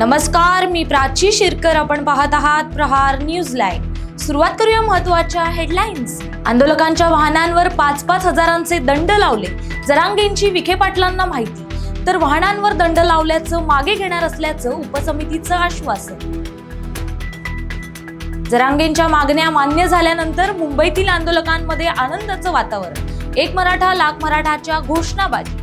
नमस्कार मी प्राची शिरकर. आपण पाहत आहात प्रहार न्यूज लाईव्ह सुरुवात करूया महत्त्वाच्या हेडलाईन्स. आंदोलकांच्या वाहनांवर पाच पाच हजारांचे दंड लावले जरांगेंची विखे पाटलांना माहिती. तर वाहनांवर दंड लावल्याचं मागे घेणार असल्याचं उपसमितीचं आश्वासन. जरांगेंच्या मागण्या मान्य झाल्यानंतर मुंबईतील आंदोलकांमध्ये आनंदाचं वातावरण. एक मराठा लाख मराठाच्या घोषणाबाजी.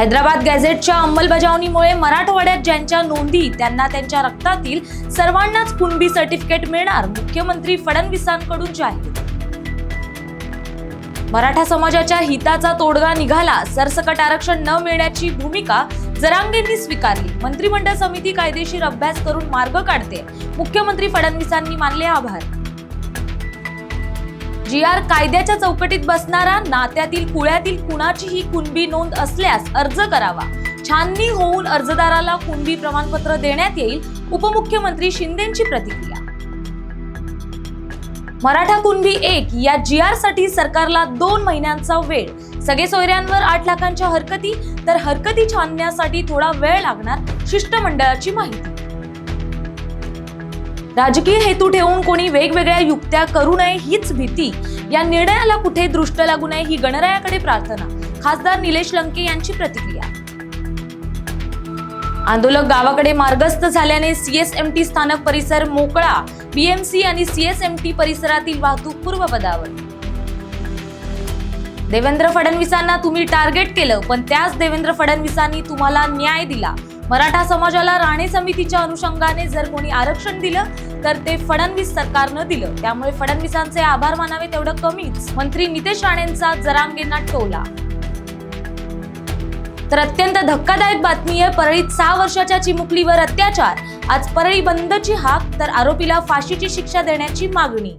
हैदराबाद गॅझेटच्या अंमलबजावणीमुळे मराठवाड्यात ज्यांच्या नोंदी त्यांना त्यांच्या रक्तातील सर्वांनाच कुणबी सर्टिफिकेट मिळणार मुख्यमंत्री फडणवीसांकडून जाहीर. मराठा समाजाच्या हिताचा तोडगा निघाला सरसकट आरक्षण न मिळण्याची भूमिका जरांगेंनी स्वीकारली. मंत्रिमंडळ समिती कायदेशीर अभ्यास करून मार्ग काढते. मुख्यमंत्री फडणवीसांनी मानले आभार. जी आर कायद्याच्या चौकटीत बसणारा नात्यातील कुळ्यातील कुणाचीही कुणबी नोंद असल्यास अर्ज करावा. छाननी होऊन अर्जदाराला कुणबी प्रमाणपत्र देण्यात येईल उपमुख्यमंत्री शिंदेची प्रतिक्रिया. मराठा कुणबी एक या जी आरसाठी सरकारला दोन महिन्यांचा वेळ. सगळे सोयऱ्यांवर आठ लाखांच्या हरकती तर हरकती छानण्यासाठी थोडा वेळ लागणार शिष्टमंडळाची माहिती. राजकीय हेतू ठेवून कोणी वेगवेगळ्या युक्त्या करू नये हीच भीती. या निर्णयाला कुठे दृष्ट लागू नये ही गणरायाकडे प्रार्थना. खासदार निलेश लंके यांची प्रतिक्रिया. आंदोलक गावाकडे मार्गस्थ झाल्याने सीएसएमटी स्थानक परिसर मोकळा. बीएमसी आणि सीएसएमटी परिसरातील वाहतूक पूर्वपदावर. देवेंद्र फडणवीसांना तुम्ही टार्गेट केलं पण त्याच देवेंद्र फडणवीसांनी तुम्हाला न्याय दिला. मराठा समाजाला राणे समितीच्या अनुषंगाने जर कोणी आरक्षण दिलं तर ते फडणवीस सरकारनं दिलं. त्यामुळे फडणवीसांचे आभार मानावे तेवढं कमीच. मंत्री नितेश राणेंचा जरांगेंना टोला. तर अत्यंत धक्कादायक बातमी आहे परळीत सहा वर्षाच्या चिमुकलीवर अत्याचार. आज परळी बंदची हाक तर आरोपीला फाशीची शिक्षा देण्याची मागणी.